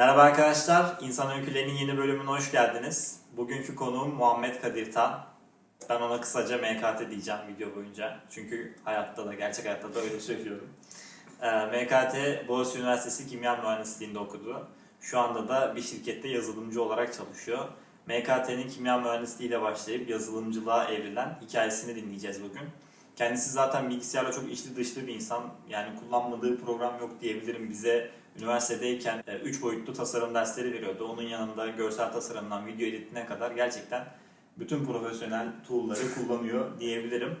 Merhaba arkadaşlar, İnsan Öykülerinin yeni bölümüne hoş geldiniz. Bugünkü konuğum Muhammed Kadir Tan. Ben ona kısaca MKT diyeceğim video boyunca. Çünkü hayatta da, gerçek hayatta da öyle söylüyorum. Ee, MKT, Boğaziçi Üniversitesi Kimya Mühendisliği'nde okudu. Şu anda da bir şirkette yazılımcı olarak çalışıyor. MKT'nin kimya mühendisliğiyle başlayıp yazılımcılığa evrilen hikayesini dinleyeceğiz bugün. Kendisi zaten bilgisayarla çok içli dışlı bir insan. Yani kullanmadığı program yok diyebilirim. Bize üniversitedeyken 3 boyutlu tasarım dersleri veriyordu. Onun yanında görsel tasarımdan video editine kadar gerçekten bütün profesyonel tool'ları kullanıyor diyebilirim.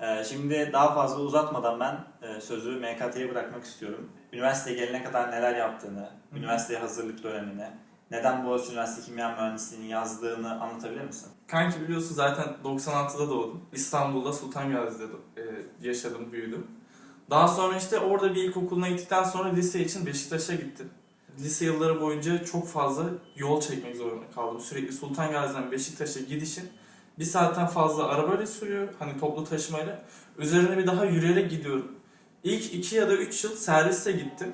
Ee, Şimdi daha fazla uzatmadan ben e, sözü MKT'ye bırakmak istiyorum. Üniversiteye gelene kadar neler yaptığını, üniversiteye hazırlık dönemini, neden Boğaziçi Üniversitesi Kimya Mühendisliğini yazdığını anlatabilir misin? Kanki biliyorsun zaten 96'da doğdum. İstanbul'da Sultan Gazi'de e, yaşadım, büyüdüm. Daha sonra işte orada bir ilkokuluna gittikten sonra lise için Beşiktaş'a gittim. Lise yılları boyunca çok fazla yol çekmek zorunda kaldım. Sürekli Sultan Gazi'den Beşiktaş'a gidişin bir saatten fazla arabayla sürüyor. Hani toplu taşımayla. Üzerine bir daha yürüyerek gidiyorum. İlk iki ya da üç yıl serviste gittim.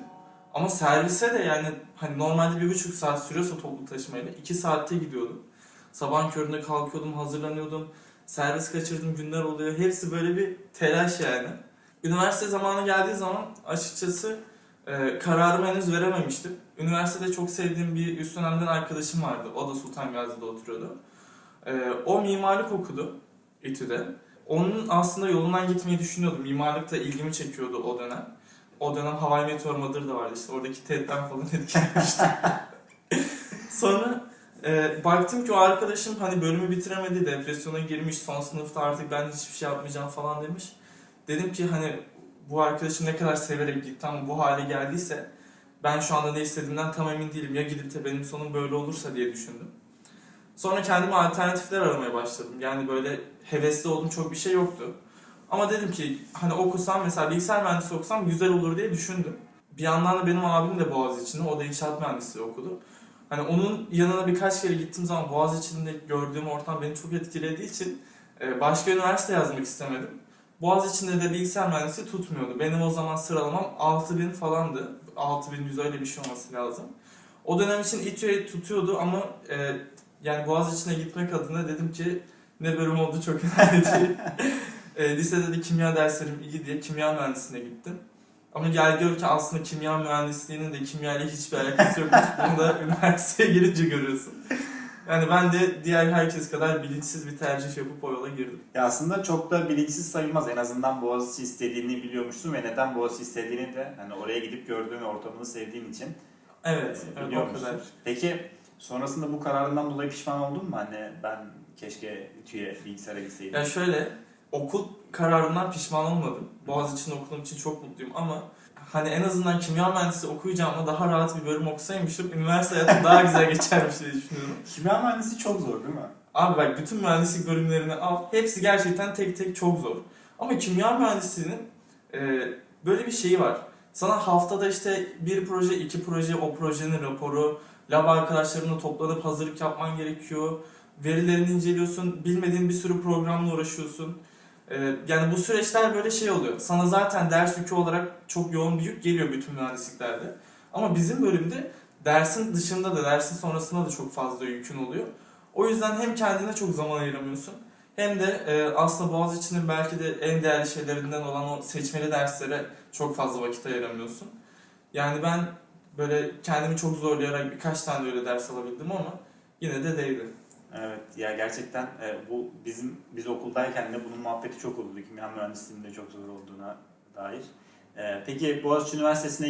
Ama servise de yani hani normalde bir buçuk saat sürüyorsa toplu taşımayla iki saatte gidiyordum. Sabahın köründe kalkıyordum, hazırlanıyordum. Servis kaçırdığım günler oluyor. Hepsi böyle bir telaş yani. Üniversite zamanı geldiği zaman açıkçası e, kararımı henüz verememiştim. Üniversitede çok sevdiğim bir üst dönemden arkadaşım vardı. O da Sultan Gazi'de oturuyordu. E, o mimarlık okudu İTÜ'de. Onun aslında yolundan gitmeyi düşünüyordum. Mimarlık da ilgimi çekiyordu o dönem. O dönem Hawaii Meteor Mother da vardı işte. Oradaki TED'den falan etkilenmiştim. Sonra e, baktım ki o arkadaşım hani bölümü bitiremedi, depresyona girmiş, son sınıfta artık ben hiçbir şey yapmayacağım falan demiş. Dedim ki hani bu arkadaşım ne kadar severek gitti ama bu hale geldiyse ben şu anda ne istediğimden tam emin değilim. Ya gidip de benim sonum böyle olursa diye düşündüm. Sonra kendime alternatifler aramaya başladım. Yani böyle hevesli olduğum çok bir şey yoktu. Ama dedim ki hani okusam mesela bilgisayar mühendisi okusam güzel olur diye düşündüm. Bir yandan da benim abim de Boğaziçi'nde, o da inşaat mühendisliği okudu. Hani onun yanına birkaç kere gittiğim zaman Boğaziçi'nde gördüğüm ortam beni çok etkilediği için başka üniversite yazmak istemedim. Boğaziçi'nde de bilgisayar mühendisliği tutmuyordu. Benim o zaman sıralamam 6000 falandı. 6100 öyle bir şey olması lazım. O dönem için İTÜ'ye tutuyordu ama e, yani Boğaziçi'ne gitmek adına dedim ki ne bölüm oldu çok önemli değil. e, lisede de kimya derslerim iyi diye kimya mühendisliğine gittim. Ama gel gör ki aslında kimya mühendisliğinin de kimya ile hiçbir alakası yokmuş. Bunu da üniversiteye girince görüyorsun. Yani ben de diğer herkes kadar bilinçsiz bir tercih yapıp o yola girdim. Ya aslında çok da bilinçsiz sayılmaz. En azından Boğaziçi istediğini biliyormuşsun ve neden Boğaziçi istediğini de hani oraya gidip gördüğün ve ortamını sevdiğin için Evet, e, evet o kadar. Peki sonrasında bu kararından dolayı pişman oldun mu? Hani ben keşke İTÜ'ye bilgisayara gitseydim. Ya şöyle, okul kararından pişman olmadım. Boğaziçi'nde okuduğum için çok mutluyum ama hani en azından kimya mühendisi okuyacağıma daha rahat bir bölüm okusaymışım, üniversite hayatım daha güzel geçermiş diye düşünüyorum. Kimya mühendisi çok zor değil mi? Abi bak bütün mühendislik bölümlerini al. Hepsi gerçekten tek tek çok zor. Ama kimya mühendisliğinin e, böyle bir şeyi var. Sana haftada işte bir proje, iki proje, o projenin raporu, lab arkadaşlarınla toplanıp hazırlık yapman gerekiyor. Verilerini inceliyorsun, bilmediğin bir sürü programla uğraşıyorsun. E, yani bu süreçler böyle şey oluyor. Sana zaten ders yükü olarak çok yoğun bir yük geliyor bütün mühendisliklerde. Ama bizim bölümde dersin dışında da, dersin sonrasında da çok fazla yükün oluyor. O yüzden hem kendine çok zaman ayıramıyorsun hem de e, aslında Boğaziçi'nin belki de en değerli şeylerinden olan o seçmeli derslere çok fazla vakit ayıramıyorsun. Yani ben böyle kendimi çok zorlayarak birkaç tane öyle ders alabildim ama yine de değdi. Evet ya gerçekten e, bu bizim biz okuldayken de bunun muhabbeti çok oldu. Kimya mühendisliğinin de çok zor olduğuna dair. E, peki Boğaziçi Üniversitesi'ne.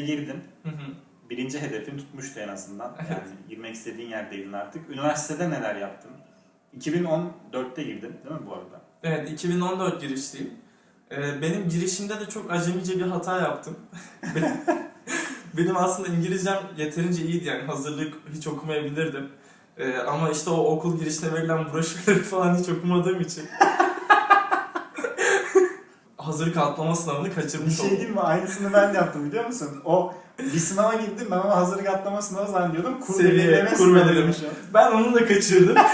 Hı hı. Birinci hedefin tutmuştu en azından. Evet. Yani girmek istediğin yerdeydin artık. Üniversitede neler yaptın? 2014'te girdin değil mi bu arada? evet 2014 girişliyim. E, benim girişimde de çok acemice bir hata yaptım. benim aslında İngilizcem yeterince iyiydi yani hazırlık hiç okumayabilirdim. Ee, ama işte o okul girişine verilen broşürleri falan hiç okumadığım için hazırlık atlama sınavını Bir kaçırmış şey oldum. diyeyim mi? Aynısını ben de yaptım biliyor musun? O bir sınava girdim ben ama hazırlık atlama sınavı zannediyordum. Seviye, belirleme kur sınavı belirleme. demiş o. Ben onu da kaçırdım.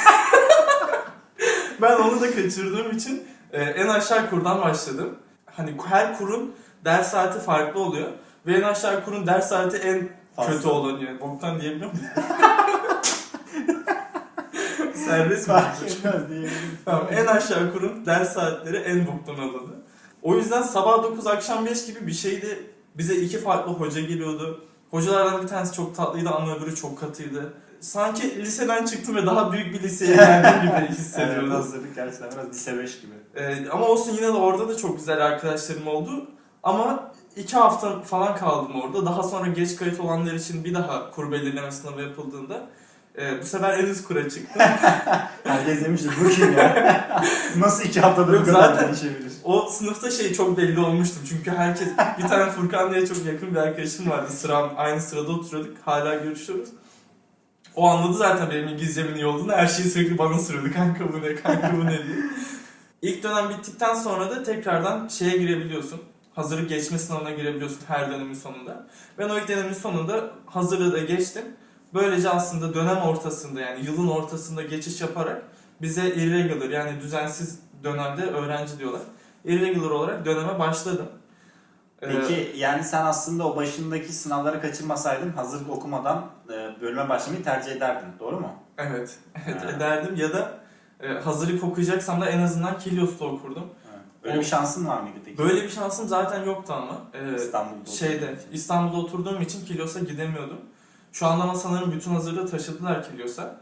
ben onu da kaçırdığım için e, en aşağı kurdan başladım. Hani her kurun ders saati farklı oluyor. Ve en aşağı kurun ders saati en Pasta. kötü olan yani. Boktan diyebiliyor muyum? Serbest? Fark etmez diyebilirim. Tamam, en aşağı kurun ders saatleri en boktan olanı. O yüzden sabah 9 akşam 5 gibi bir şeydi. Bize iki farklı hoca geliyordu. Hocalardan bir tanesi çok tatlıydı ama öbürü çok katıydı. Sanki liseden çıktım ve daha büyük bir liseye geldiğim gibi Evet hissediyordum. hazırlık gerçekten biraz lise 5 gibi. Ee, ama olsun yine de orada da çok güzel arkadaşlarım oldu. Ama iki hafta falan kaldım orada. Daha sonra geç kayıt olanlar için bir daha kur belirleme sınavı yapıldığında e, bu sefer en üst kura çıktım. Herkes demiştir bu kim ya? Nasıl iki haftada Yok, bu kadar zaten- değişebilir? O sınıfta şey çok belli olmuştu. Çünkü herkes bir tane Furkan diye çok yakın bir arkadaşım vardı. Sıram aynı sırada oturuyorduk. Hala görüşüyoruz. O anladı zaten benim İngilizcemin iyi olduğunu. Her şeyi sürekli bana soruyordu. Kanka bu ne, kanka bu ne diye. İlk dönem bittikten sonra da tekrardan şeye girebiliyorsun. Hazırlık geçme sınavına girebiliyorsun her dönemin sonunda. Ben o ilk dönemin sonunda hazırlığı da geçtim. Böylece aslında dönem ortasında yani yılın ortasında geçiş yaparak bize irregular yani düzensiz dönemde öğrenci diyorlar. Irregular olarak döneme başladım. Ee, Peki yani sen aslında o başındaki sınavları kaçırmasaydın hazırlık okumadan e, bölüme başlamayı tercih ederdin. Doğru mu? evet, evet Ha. ederdim ya da e, hazırlık okuyacaksam da en azından Kilyos'ta okurdum. Böyle O- bir şansın var mıydı peki? Böyle bir şansım zaten yoktu ama. Ee, İstanbul'da şeyde için. İstanbul'da oturduğum için Kilyos'a gidemiyordum. Şu anda ama sanırım bütün hazırlığı taşıdılar Kilyos'a.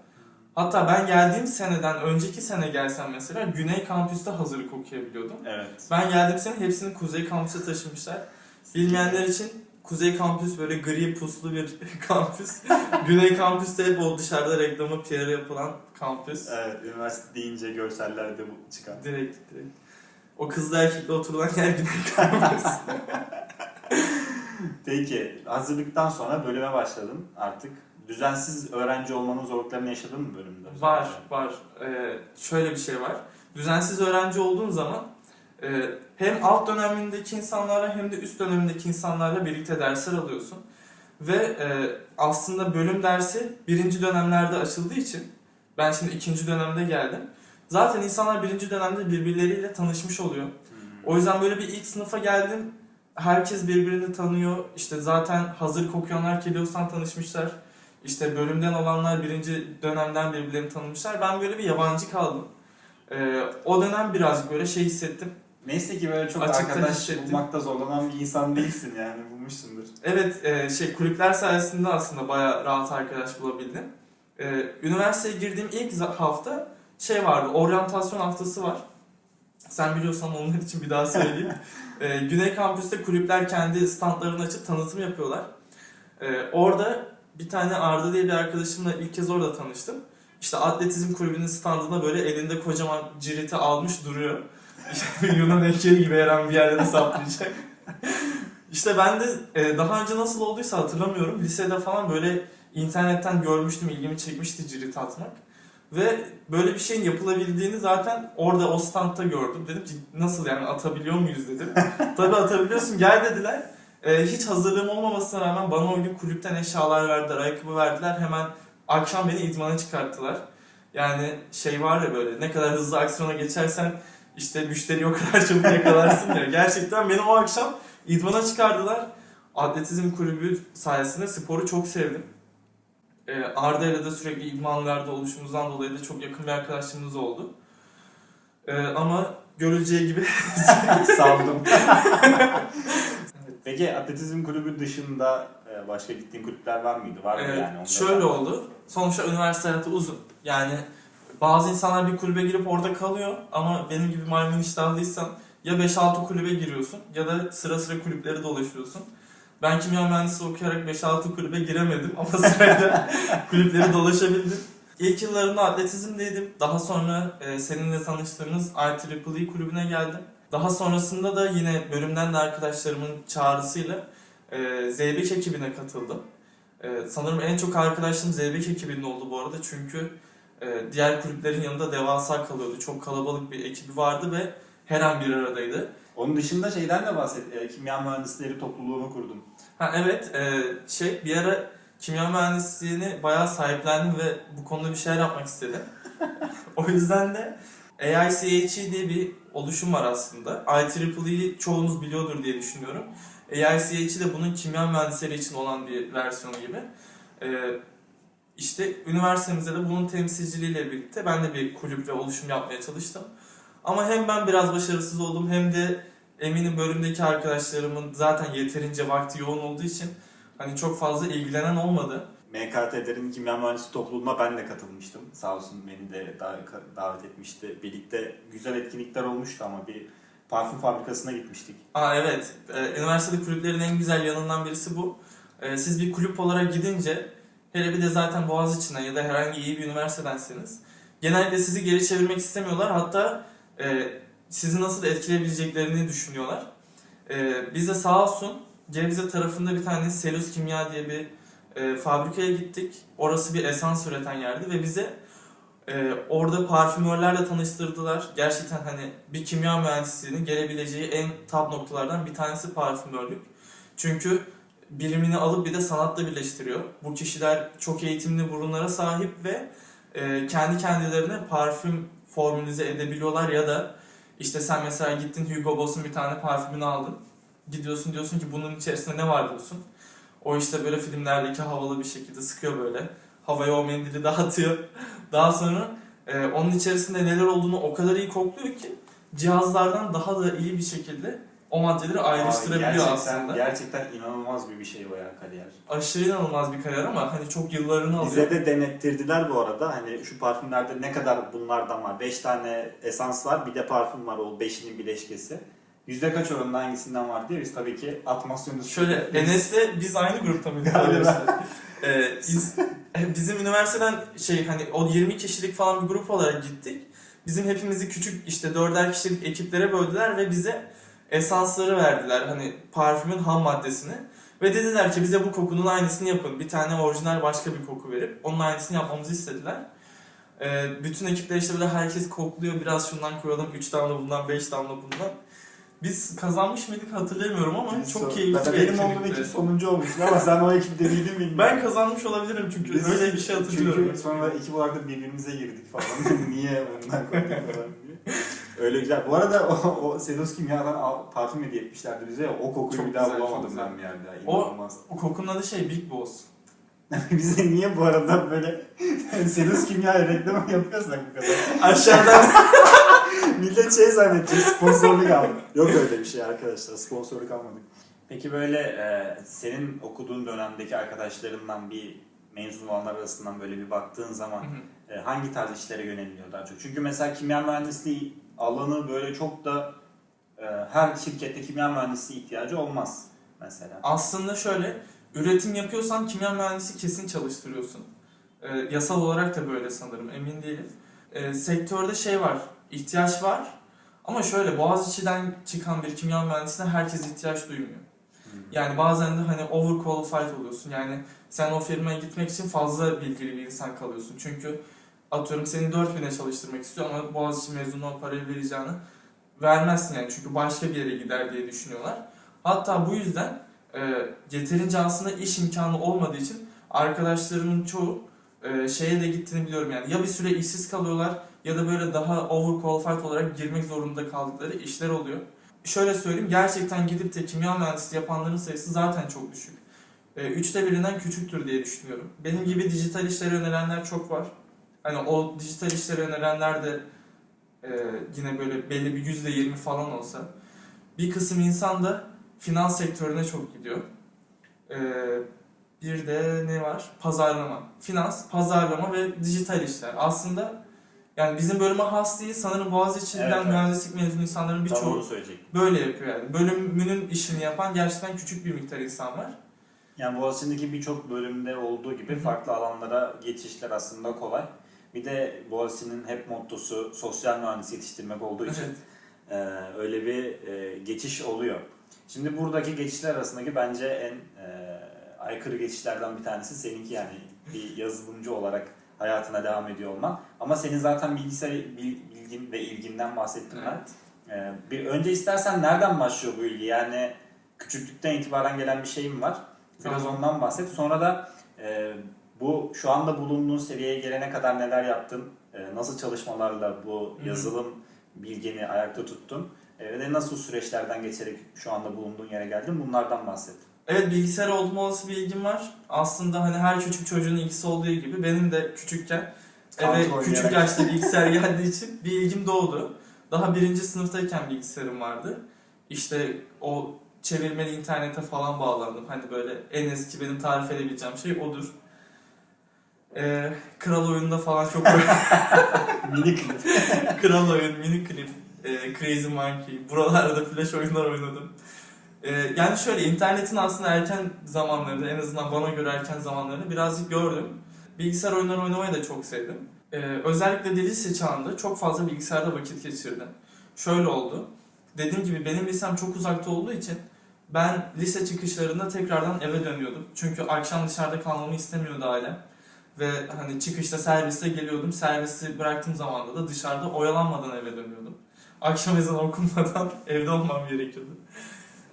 Hatta ben geldiğim seneden önceki sene gelsem mesela Güney Kampüs'te hazırlık okuyabiliyordum. Evet. Ben geldiğim sene hepsini Kuzey Kampüs'e taşımışlar. Bilmeyenler için Kuzey Kampüs böyle gri puslu bir kampüs. Güney Kampüs'te hep o dışarıda reklamı PR yapılan kampüs. Evet, üniversite deyince görsellerde bu çıkan. Direkt direkt. O kızlı erkekli oturulan yer Güney Kampüs. Peki, hazırlıktan sonra bölüme başladın artık. Düzensiz öğrenci olmanın zorluklarını yaşadın mı bölümde? Var, var. Ee, şöyle bir şey var. Düzensiz öğrenci olduğun zaman e, hem alt dönemindeki insanlarla hem de üst dönemindeki insanlarla birlikte dersler alıyorsun. Ve e, aslında bölüm dersi birinci dönemlerde açıldığı için ben şimdi ikinci dönemde geldim. Zaten insanlar birinci dönemde birbirleriyle tanışmış oluyor. Hmm. O yüzden böyle bir ilk sınıfa geldim. Herkes birbirini tanıyor. İşte zaten hazır okuyanlar Kelios'tan tanışmışlar. İşte bölümden olanlar birinci dönemden birbirlerini tanımışlar. Ben böyle bir yabancı kaldım. Ee, o dönem birazcık böyle şey hissettim. Neyse ki böyle çok Açıktan arkadaş hissettim. bulmakta zorlanan bir insan değilsin yani bulmuşsundur. Evet e, şey kulüpler sayesinde aslında bayağı rahat arkadaş bulabildim. Ee, üniversiteye girdiğim ilk hafta şey vardı, oryantasyon haftası var. Sen biliyorsan onlar için bir daha söyleyeyim. Ee, Güney Kampüs'te kulüpler kendi standlarını açıp tanıtım yapıyorlar. Ee, orada bir tane Arda diye bir arkadaşımla ilk kez orada tanıştım. İşte atletizm kulübünün standında böyle elinde kocaman ciriti almış duruyor. İşte Yunan heykeli gibi her an bir yerlere saplayacak. İşte ben de e, daha önce nasıl olduysa hatırlamıyorum. Lisede falan böyle internetten görmüştüm, ilgimi çekmişti cirit atmak. Ve böyle bir şeyin yapılabildiğini zaten orada o standta gördüm. Dedim ki nasıl yani atabiliyor muyuz dedim. Tabii atabiliyorsun gel dediler. E, hiç hazırlığım olmamasına rağmen bana o gün kulüpten eşyalar verdiler, ayakkabı verdiler. Hemen akşam beni idmana çıkarttılar. Yani şey var ya böyle ne kadar hızlı aksiyona geçersen işte müşteriyi o kadar çabuk yakalarsın ya. Gerçekten beni o akşam idmana çıkardılar. Atletizm kulübü sayesinde sporu çok sevdim. Ee, Arda ile de sürekli idmanlarda oluşumuzdan dolayı da çok yakın bir arkadaşlığımız oldu. Ee, ama görüleceği gibi Saldım. Peki atletizm kulübü dışında e, başka gittiğin kulüpler var mıydı? Var mı Ee, yani? Şöyle var. oldu. Sonuçta üniversite hayatı uzun. Yani bazı insanlar bir kulübe girip orada kalıyor ama benim gibi maymun iştahlıysan ya 5-6 kulübe giriyorsun ya da sıra sıra kulüpleri dolaşıyorsun. Ben kimya mühendisliği okuyarak 5-6 kulübe giremedim ama sırayla kulüpleri dolaşabildim. İlk yıllarımda atletizmdeydim. Daha sonra e, seninle tanıştığımız IEEE kulübüne geldim. Daha sonrasında da yine bölümden de arkadaşlarımın çağrısıyla e, Zeybek ekibine katıldım. Ee, sanırım en çok arkadaşım Zeybek ekibinin oldu bu arada çünkü e, diğer kulüplerin yanında devasa kalıyordu. Çok kalabalık bir ekibi vardı ve her an bir aradaydı. Onun dışında şeyden de bahset. E, kimya mühendisleri topluluğunu kurdum. Ha evet e, şey bir ara kimya mühendisliğini bayağı sahiplendim ve bu konuda bir şeyler yapmak istedim. o yüzden de AICHE diye bir oluşum var aslında. IEEE'yi çoğunuz biliyordur diye düşünüyorum. AICHE de bunun kimya mühendisleri için olan bir versiyonu gibi. Ee, işte üniversitemizde de bunun temsilciliğiyle birlikte ben de bir kulüp ve oluşum yapmaya çalıştım. Ama hem ben biraz başarısız oldum hem de eminim bölümdeki arkadaşlarımın zaten yeterince vakti yoğun olduğu için hani çok fazla ilgilenen olmadı. MKT'lerin kimya mühendisi topluluğuna ben de katılmıştım. Sağ olsun beni de da- davet etmişti. Birlikte güzel etkinlikler olmuştu ama bir parfüm fabrikasına gitmiştik. Aa evet, Ee, üniversitede kulüplerin en güzel yanından birisi bu. Ee, siz bir kulüp olarak gidince, hele bir de zaten Boğaziçi'nden ya da herhangi iyi bir üniversitedenseniz, genellikle sizi geri çevirmek istemiyorlar. Hatta e, sizi nasıl etkileyebileceklerini düşünüyorlar. Ee, biz de sağ olsun Gebze tarafında bir tane Selus Kimya diye bir e, fabrikaya gittik. Orası bir esans üreten yerdi ve bize e, orada parfümörlerle tanıştırdılar. Gerçekten hani bir kimya mühendisliğinin gelebileceği en top noktalardan bir tanesi parfümörlük. Çünkü bilimini alıp bir de sanatla birleştiriyor. Bu kişiler çok eğitimli burunlara sahip ve e, kendi kendilerine parfüm formülize edebiliyorlar ya da işte sen mesela gittin Hugo Boss'un bir tane parfümünü aldın. Gidiyorsun diyorsun ki bunun içerisinde ne var diyorsun. O işte böyle filmlerdeki havalı bir şekilde sıkıyor böyle. Havaya o mendili dağıtıyor. Daha sonra e, onun içerisinde neler olduğunu o kadar iyi kokluyor ki cihazlardan daha da iyi bir şekilde o maddeleri ayrıştırabiliyor Abi gerçekten, aslında. Gerçekten inanılmaz bir bir şey o ya kariyer. Aşırı inanılmaz bir kariyer ama hani çok yıllarını alıyor. Bize de denettirdiler bu arada. Hani şu parfümlerde ne kadar bunlardan var? 5 tane esans var, bir de parfüm var o beşinin bileşkesi. Yüzde kaç oranında hangisinden var diye biz tabii ki atmasyonu Şöyle Enes'le biz aynı grupta mıydık? Galiba. Ee, biz, bizim üniversiteden şey hani o 20 kişilik falan bir grup olarak gittik. Bizim hepimizi küçük işte dörder kişilik ekiplere böldüler ve bize esansları verdiler. Hani parfümün ham maddesini. Ve dediler ki bize bu kokunun aynısını yapın. Bir tane orijinal başka bir koku verip onun aynısını yapmamızı istediler. Ee, bütün ekipler işte böyle herkes kokluyor. Biraz şundan koyalım. 3 damla bundan, 5 damla bundan. Biz kazanmış mıydık hatırlamıyorum ama çok keyifli bir Benim olduğum ekip sonuncu olmuştu ama sen o ekipte miydin bilmiyorum. Ben kazanmış olabilirim çünkü Biz- öyle bir şey hatırlıyorum. Çünkü sonra ekip olarak da birbirimize girdik falan. Niye bundan koyduk falan diye. Öyle güzel. Bu arada o, o Sedos Kimya'dan al- parfüm hediye etmişlerdi bize. ya, O kokuyu Çok bir daha güzel, bulamadım ben bir yerde. O- İnanılmaz. O kokunun adı şey Big Boss. bize niye bu arada böyle Sedos Kimya reklamı yapıyorsak bu kadar? Aşağıdan Millet şey zannedecek sponsorluk aldı. Yok öyle bir şey arkadaşlar sponsorluk almadık. Peki böyle e, senin okuduğun dönemdeki arkadaşlarından bir mezun olanlar arasından böyle bir baktığın zaman e, hangi tarz işlere yöneliliyor daha çok? Çünkü mesela kimya mühendisliği alanı böyle çok da e, her şirkette kimya mühendisliği ihtiyacı olmaz mesela. aslında şöyle üretim yapıyorsan kimya mühendisi kesin çalıştırıyorsun. Ee, yasal olarak da böyle sanırım emin değilim. Ee, sektörde şey var ihtiyaç var ama şöyle Boğaziçi'den çıkan bir kimya mühendisine herkes ihtiyaç duymuyor. Hmm. Yani bazen de hani overqualified oluyorsun. Yani sen o firmaya gitmek için fazla bilgili bir insan kalıyorsun. Çünkü atıyorum seni 4000'e çalıştırmak istiyor ama Boğaziçi mezunu o parayı vereceğini vermezsin yani. Çünkü başka bir yere gider diye düşünüyorlar. Hatta bu yüzden e, yeterince aslında iş imkanı olmadığı için arkadaşlarımın çoğu e, şeye de gittiğini biliyorum yani. Ya bir süre işsiz kalıyorlar ya da böyle daha overqualified olarak girmek zorunda kaldıkları işler oluyor. Şöyle söyleyeyim gerçekten gidip de kimya mühendisliği yapanların sayısı zaten çok düşük. E, üçte birinden küçüktür diye düşünüyorum. Benim gibi dijital işlere yönelenler çok var. Hani o dijital işlere yönelenler de e, yine böyle belli bir yüzde yirmi falan olsa bir kısım insan da finans sektörüne çok gidiyor. E, bir de ne var? Pazarlama. Finans, pazarlama ve dijital işler. Aslında yani bizim bölüme has değil. Sanırım Boğaziçi'nden Evet, evet. mühendislik mezunu insanların birçoğu böyle yapıyor yani. Bölümünün işini yapan gerçekten küçük bir miktar insan var. Yani Boğaziçi'ndeki birçok bölümde olduğu gibi Hı hı. farklı alanlara geçişler aslında kolay. Bir de Boğaziçi'nin hep mottosu sosyal mühendis yetiştirmek olduğu için e, öyle bir e, geçiş oluyor. Şimdi buradaki geçişler arasındaki bence en e, aykırı geçişlerden bir tanesi seninki yani bir yazılımcı olarak hayatına devam ediyor olman. Ama senin zaten bilgisayar bil- bilgin ve ilginden bahsettim ben. Evet. Ee, bir önce istersen nereden başlıyor bu ilgi? Yani küçüklükten itibaren gelen bir şey mi var? Biraz Tamam. ondan bahset. Sonra da e, bu şu anda bulunduğun seviyeye gelene kadar neler yaptın? E, nasıl çalışmalarla bu yazılım bilgini ayakta tuttun? E, ve nasıl süreçlerden geçerek şu anda bulunduğun yere geldin? Bunlardan bahset. Evet bilgisayar olma olası bir ilgim var. Aslında hani her küçük çocuğun ilgisi olduğu gibi benim de küçükken eve küçük yaşta bilgisayar geldiği için bir ilgim doğdu. Daha birinci sınıftayken bilgisayarım vardı. İşte o çevirmeli internete falan bağlandım. Hani böyle en eski benim tarif edebileceğim şey odur. Ee, Kral oyununda falan çok Mini klip. Kral oyun, mini klip, e, Crazy Monkey. Buralarda flash oyunlar oynadım. E, yani şöyle internetin aslında erken zamanlarında en azından bana göre erken zamanlarını birazcık gördüm. Bilgisayar oyunları oynamayı da çok sevdim. E, özellikle de lise çağında çok fazla bilgisayarda vakit geçirdim. Şöyle oldu. Dediğim gibi benim lisem çok uzakta olduğu için ben lise çıkışlarında tekrardan eve dönüyordum. Çünkü akşam dışarıda kalmamı istemiyordu ailem. Ve hani çıkışta serviste geliyordum. Servisi bıraktığım zamanda da dışarıda oyalanmadan eve dönüyordum. Akşam ezanı okunmadan evde olmam gerekiyordu.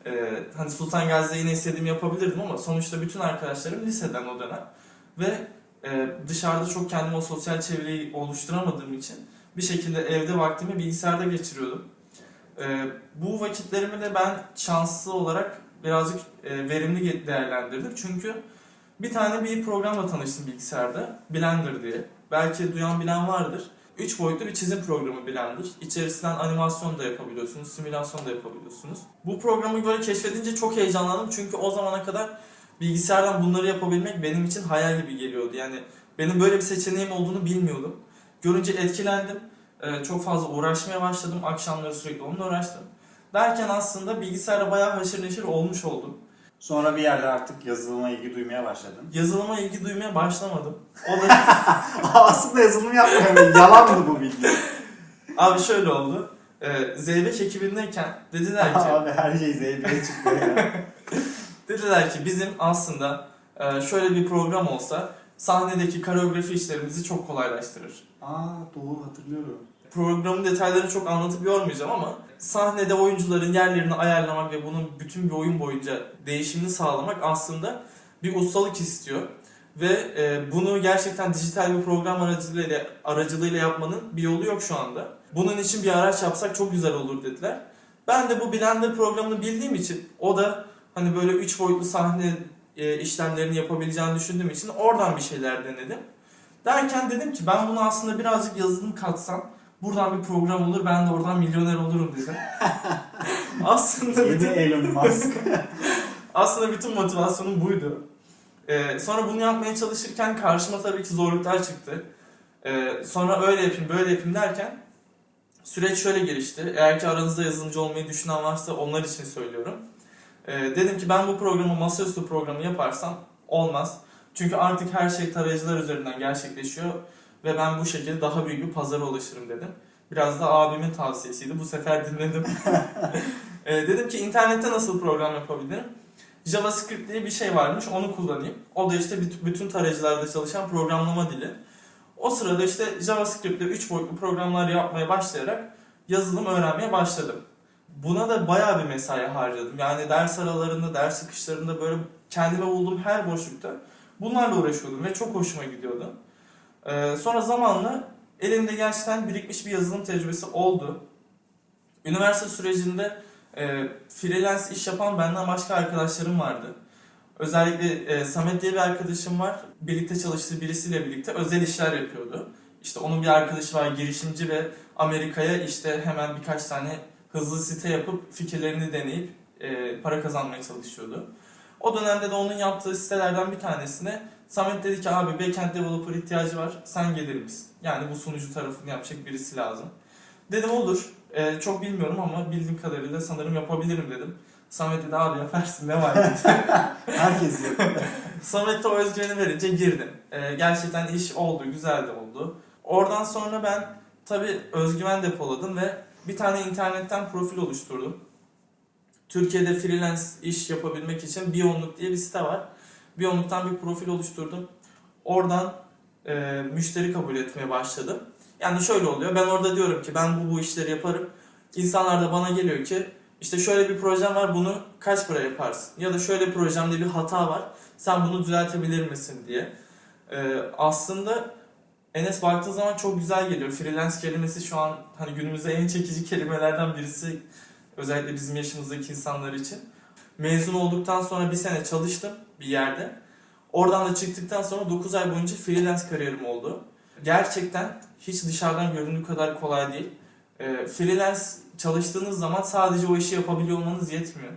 Ee, hani Sultan Gazi'de yine istediğimi yapabilirdim ama sonuçta bütün arkadaşlarım liseden o dönem. Ve e, dışarıda çok kendime o sosyal çevreyi oluşturamadığım için bir şekilde evde vaktimi bilgisayarda geçiriyordum. Ee, bu vakitlerimi de ben şanslı olarak birazcık e, verimli değerlendirdim. Çünkü bir tane bir programla tanıştım bilgisayarda. Blender diye. Belki duyan bilen vardır. 3 boyutlu bir çizim programı Blender. İçerisinden animasyon da yapabiliyorsunuz, simülasyon da yapabiliyorsunuz. Bu programı böyle keşfedince çok heyecanlandım çünkü o zamana kadar bilgisayardan bunları yapabilmek benim için hayal gibi geliyordu. Yani benim böyle bir seçeneğim olduğunu bilmiyordum. Görünce etkilendim. Ee, çok fazla uğraşmaya başladım. Akşamları sürekli onunla uğraştım. Derken aslında bilgisayara bayağı haşır neşir olmuş oldum. Sonra bir yerde artık yazılıma ilgi duymaya başladın. Yazılıma ilgi duymaya başlamadım. O da Aslında yazılım yapmıyorum. Yalandı bu bilgi. abi şöyle oldu. Ee, Zeybek ekibindeyken dediler ki Abi her şey zevkine çıkıyor ya. dediler ki bizim aslında e, şöyle bir program olsa sahnedeki koreografi işlerimizi çok kolaylaştırır. Aa doğru hatırlıyorum. Programın detaylarını çok anlatıp yormayacağım ama sahnede oyuncuların yerlerini ayarlamak ve bunun bütün bir oyun boyunca değişimini sağlamak aslında bir ustalık istiyor. Ve e, bunu gerçekten dijital bir program aracılığıyla, aracılığıyla yapmanın bir yolu yok şu anda. Bunun için bir araç yapsak çok güzel olur dediler. Ben de bu Blender programını bildiğim için o da hani böyle 3 boyutlu sahne e, işlemlerini yapabileceğini düşündüğüm için oradan bir şeyler denedim. Derken dedim ki ben bunu aslında birazcık yazılım katsam buradan bir program olur ben de oradan milyoner olurum dedim. aslında bütün, Elon Musk. aslında bütün motivasyonum buydu. Ee, sonra bunu yapmaya çalışırken karşıma tabii ki zorluklar çıktı. Ee, sonra öyle yapayım böyle yapayım derken süreç şöyle gelişti. Eğer ki aranızda yazılımcı olmayı düşünen varsa onlar için söylüyorum. Ee, dedim ki ben bu programı masaüstü programı yaparsam olmaz. Çünkü artık her şey tarayıcılar üzerinden gerçekleşiyor ve ben bu şekilde daha büyük bir pazara ulaşırım dedim. Biraz da abimin tavsiyesiydi. Bu sefer dinledim. Ee, dedim ki internette nasıl program yapabilirim? JavaScript diye bir şey varmış. Onu kullanayım. O da işte büt- bütün tarayıcılarda çalışan programlama dili. O sırada işte JavaScript'te 3 boyutlu programlar yapmaya başlayarak yazılım öğrenmeye başladım. Buna da bayağı bir mesai harcadım. Yani ders aralarında, ders çıkışlarında böyle kendime bulduğum her boşlukta bunlarla uğraşıyordum ve çok hoşuma gidiyordu. Ee, sonra zamanla elimde gerçekten birikmiş bir yazılım tecrübesi oldu. Üniversite sürecinde e, freelance iş yapan benden başka arkadaşlarım vardı. Özellikle e, Samet diye bir arkadaşım var. Birlikte çalıştığı birisiyle birlikte özel işler yapıyordu. İşte onun bir arkadaşı var girişimci ve Amerika'ya işte hemen birkaç tane hızlı site yapıp fikirlerini deneyip e, para kazanmaya çalışıyordu. O dönemde de onun yaptığı sitelerden bir tanesine Samet dedi ki abi backend developer ihtiyacı var sen gelir misin? Yani bu sunucu tarafını yapacak birisi lazım. Dedim olur. Ee, çok bilmiyorum ama bildiğim kadarıyla sanırım yapabilirim dedim. Samet dedi abi yaparsın ne var dedi. Herkes yapıyor. Samet de o özgüveni verince girdim. Ee, gerçekten iş oldu, güzel de oldu. Oradan sonra ben tabii özgüven depoladım ve bir tane internetten profil oluşturdum. Türkiye'de freelance iş yapabilmek için Biyonluk diye bir site var. Biyonluk'tan bir profil oluşturdum. Oradan e, müşteri kabul etmeye başladım. Yani şöyle oluyor. Ben orada diyorum ki ben bu bu işleri yaparım. İnsanlar da bana geliyor ki işte şöyle bir projem var bunu kaç para yaparsın? Ya da şöyle projemde bir hata var. Sen bunu düzeltebilir misin diye. Ee, aslında Enes baktığı zaman çok güzel geliyor. Freelance kelimesi şu an hani günümüzde en çekici kelimelerden birisi. Özellikle bizim yaşımızdaki insanlar için. Mezun olduktan sonra bir sene çalıştım bir yerde. Oradan da çıktıktan sonra 9 ay boyunca freelance kariyerim oldu. Gerçekten hiç dışarıdan göründüğü kadar kolay değil. Ee, freelance çalıştığınız zaman sadece o işi yapabiliyor olmanız yetmiyor.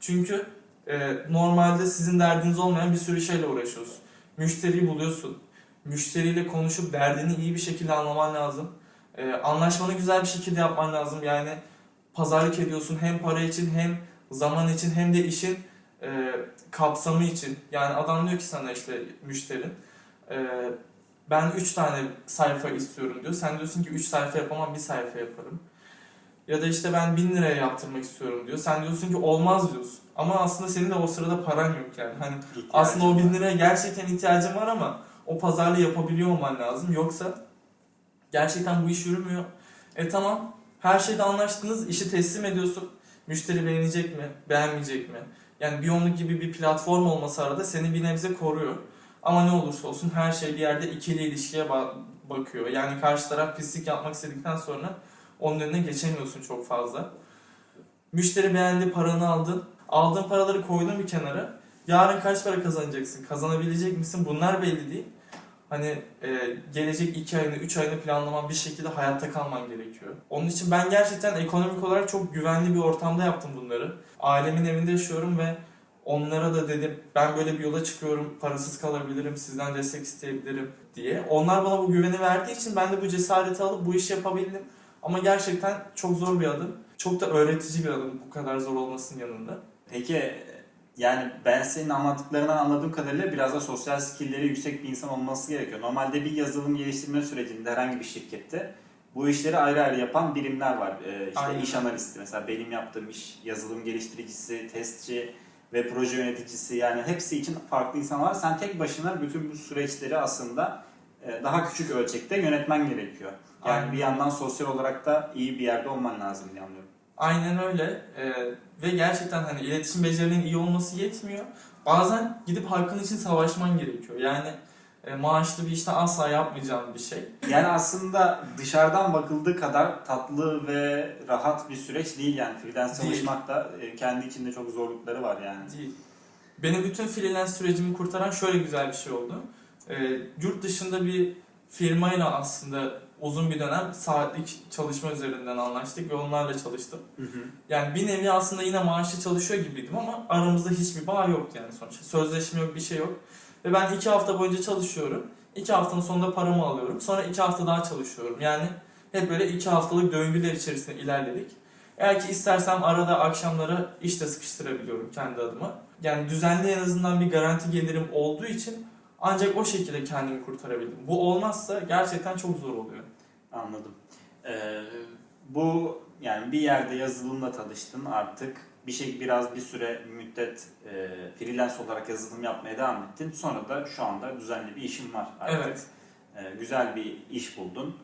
Çünkü e, normalde sizin derdiniz olmayan bir sürü şeyle uğraşıyorsun. Müşteriyi buluyorsun. Müşteriyle konuşup derdini iyi bir şekilde anlaman lazım. Ee, anlaşmanı güzel bir şekilde yapman lazım. Yani pazarlık ediyorsun hem para için hem zaman için hem de işin e, kapsamı için. Yani adam diyor ki sana işte müşterin e, ben 3 tane sayfa istiyorum diyor. Sen diyorsun ki 3 sayfa yapamam bir sayfa yaparım. Ya da işte ben 1000 liraya yaptırmak istiyorum diyor. Sen diyorsun ki olmaz diyorsun. Ama aslında senin de o sırada paran yok yani. Hani aslında o 1000 liraya gerçekten ihtiyacın var ama o pazarlığı yapabiliyor olman lazım. Yoksa gerçekten bu iş yürümüyor. E tamam her şeyde anlaştınız işi teslim ediyorsun. Müşteri beğenecek mi beğenmeyecek mi? Yani Biyonluk gibi bir platform olması arada seni bir nebze koruyor. Ama ne olursa olsun her şey bir yerde ikili ilişkiye ba- bakıyor. Yani karşı taraf pislik yapmak istedikten sonra onun önüne geçemiyorsun çok fazla. Müşteri beğendi, paranı aldın. Aldığın paraları koydun bir kenara. Yarın kaç para kazanacaksın? Kazanabilecek misin? Bunlar belli değil. Hani e, gelecek 2 ayını, 3 ayını planlaman bir şekilde hayatta kalman gerekiyor. Onun için ben gerçekten ekonomik olarak çok güvenli bir ortamda yaptım bunları. Ailemin evinde yaşıyorum ve onlara da dedim ben böyle bir yola çıkıyorum, parasız kalabilirim, sizden destek isteyebilirim diye. Onlar bana bu güveni verdiği için ben de bu cesareti alıp bu işi yapabildim. Ama gerçekten çok zor bir adım. Çok da öğretici bir adım bu kadar zor olmasının yanında. Peki yani ben senin anlattıklarından anladığım kadarıyla biraz da sosyal skillleri yüksek bir insan olması gerekiyor. Normalde bir yazılım geliştirme sürecinde herhangi bir şirkette bu işleri ayrı ayrı yapan birimler var. Ee, işte Aynen. iş analisti mesela benim yaptığım iş, yazılım geliştiricisi, testçi ve proje yöneticisi yani hepsi için farklı insan var. Sen tek başına bütün bu süreçleri aslında e, daha küçük ölçekte yönetmen gerekiyor. Yani Aynen. bir yandan sosyal olarak da iyi bir yerde olman lazım diye anlıyorum. Aynen öyle. Ee, ve gerçekten hani iletişim becerilerinin iyi olması yetmiyor. Bazen gidip hakkın için savaşman gerekiyor. Yani e, maaşlı bir işte asla yapmayacağım bir şey. Yani aslında dışarıdan bakıldığı kadar tatlı ve rahat bir süreç değil yani freelance Değil. çalışmak da e, kendi içinde çok zorlukları var yani. Değil. Benim bütün freelance sürecimi kurtaran şöyle güzel bir şey oldu. Ee, yurt dışında bir firmayla aslında uzun bir dönem saatlik çalışma üzerinden anlaştık ve onlarla çalıştım. Yani bir nevi aslında yine maaşlı çalışıyor gibiydim ama aramızda hiçbir bağ yoktu yani sonuçta. Sözleşme yok, bir şey yok. Ve ben iki hafta boyunca çalışıyorum. İki haftanın sonunda paramı alıyorum. Sonra iki hafta daha çalışıyorum. Yani hep böyle iki haftalık döngüler içerisinde ilerledik. Eğer ki istersem arada akşamları işte sıkıştırabiliyorum kendi adıma. Yani düzenli en azından bir garanti gelirim olduğu için ancak o şekilde kendimi kurtarabildim. Bu olmazsa gerçekten çok zor oluyor. Anladım. Ee, bu yani bir yerde yazılımla tanıştın artık bir şey biraz bir süre müddet e, freelance olarak yazılım yapmaya devam ettin. Sonra da şu anda düzenli bir işin var artık. Evet. Ee, güzel bir iş buldun.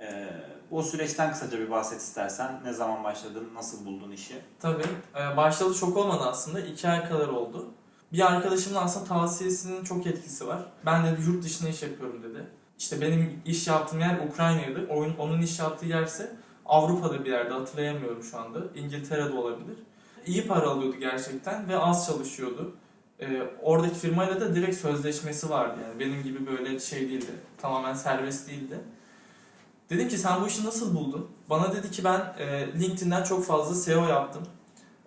Ee, o süreçten kısaca bir bahset istersen. Ne zaman başladın, nasıl buldun işi? Tabii. Ee, başladı çok olmadı aslında. iki ay kadar oldu. Bir arkadaşımın aslında tavsiyesinin çok etkisi var. Ben dedi yurt dışında iş yapıyorum dedi. İşte benim iş yaptığım yer Ukrayna'ydı. Onun, onun iş yaptığı yerse Avrupa'da bir yerde hatırlayamıyorum şu anda. İngiltere'de olabilir. İyi para alıyordu gerçekten ve az çalışıyordu. Ee, oradaki firmayla da direkt sözleşmesi vardı yani. Benim gibi böyle şey değildi. Tamamen serbest değildi. Dedim ki sen bu işi nasıl buldun? Bana dedi ki ben e, LinkedIn'den çok fazla SEO yaptım.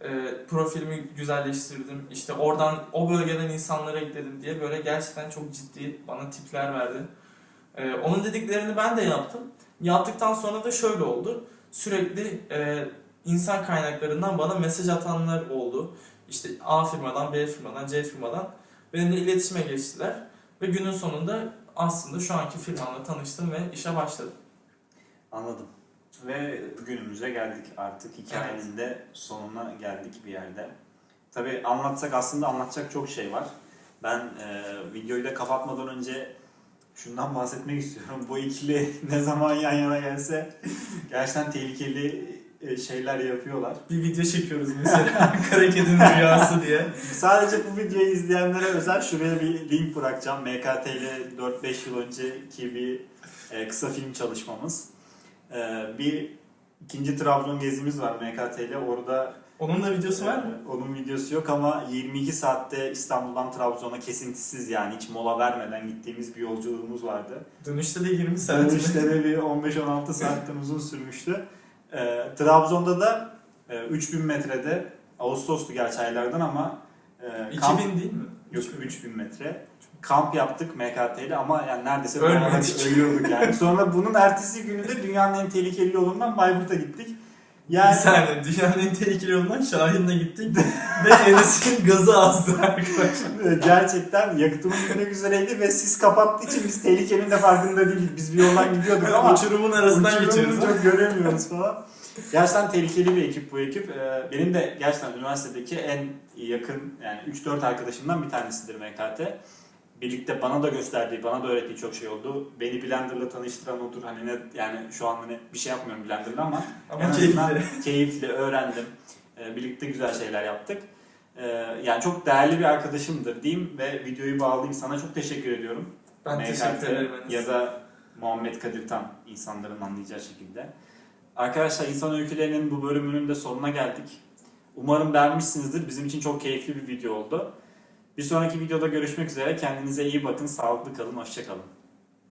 E, profilimi güzelleştirdim. İşte oradan o bölgeden insanlara ekledim diye böyle gerçekten çok ciddi bana tipler verdi. E, onun dediklerini ben de yaptım. Yaptıktan sonra da şöyle oldu. Sürekli e, insan kaynaklarından bana mesaj atanlar oldu. İşte A firmadan, B firmadan, C firmadan benimle iletişime geçtiler. Ve günün sonunda aslında şu anki firmamla tanıştım ve işe başladım. Anladım. Ve günümüze geldik artık. Hikayenin de sonuna geldik bir yerde. Tabii anlatsak aslında anlatacak çok şey var. Ben e, videoyu da kapatmadan önce şundan bahsetmek istiyorum. Bu ikili ne zaman yan yana gelse gerçekten tehlikeli e, şeyler yapıyorlar. Bir video çekiyoruz mesela Kara Kedi'nin Rüyası diye. Sadece bu videoyu izleyenlere özel şuraya bir link bırakacağım. MKT ile 4-5 yıl önceki bir e, kısa film çalışmamız. E, bir ikinci Trabzon gezimiz var MKT ile. Orada Onun da videosu var mı? ee, Onun videosu yok ama 22 saatte İstanbul'dan Trabzon'a kesintisiz yani hiç mola vermeden gittiğimiz bir yolculuğumuz vardı. Dönüşte de 20 saat. Dönüşte de bir 15-16 saatten uzun sürmüştü. Ee, Trabzon'da da e, 3000 metrede Ağustos'tu gerçi aylardan ama e, 2000 kamp, değil mi? Yok 3000 metre. Kamp yaptık MKT ile ama yani neredeyse Ölmedik. ölüyorduk yani. Sonra bunun ertesi günü de dünyanın en tehlikeli yolundan Bayburt'a gittik. Yani Bir saniye dünyanın en tehlikeli yolundan Şahin'le gittik ve Enes'in gazı azdı arkadaşlar. Gerçekten yakıtımız bitmek üzereydi ve sis kapattığı için biz tehlikenin de farkında değildik. Biz bir yoldan gidiyorduk ama Uçurumun arasından geçiyoruz. çok göremiyoruz falan. Gerçekten tehlikeli bir ekip bu ekip. Ee, Benim de gerçekten üniversitedeki en yakın yani 3-4 arkadaşımdan bir tanesidir MKT. Birlikte bana da gösterdiği, bana da öğrettiği çok şey oldu. Beni Blender'la tanıştıran odur. Hani ne, yani şu an hani bir şey yapmıyorum Blender'la ama en Ama azından keyifli. keyifli öğrendim. Ee, Birlikte güzel şeyler yaptık. Ee, Yani çok değerli bir arkadaşımdır diyeyim ve videoyu bağlayayım. Sana çok teşekkür ediyorum. Ben MKT teşekkür ederim. Ya da Muhammed Kadir Tan insanların anlayacağı şekilde. Arkadaşlar insan öykülerinin bu bölümünün de sonuna geldik. Umarım beğenmişsinizdir. Bizim için çok keyifli bir video oldu. Bir sonraki videoda görüşmek üzere. Kendinize iyi bakın. Sağlıklı kalın. Hoşçakalın.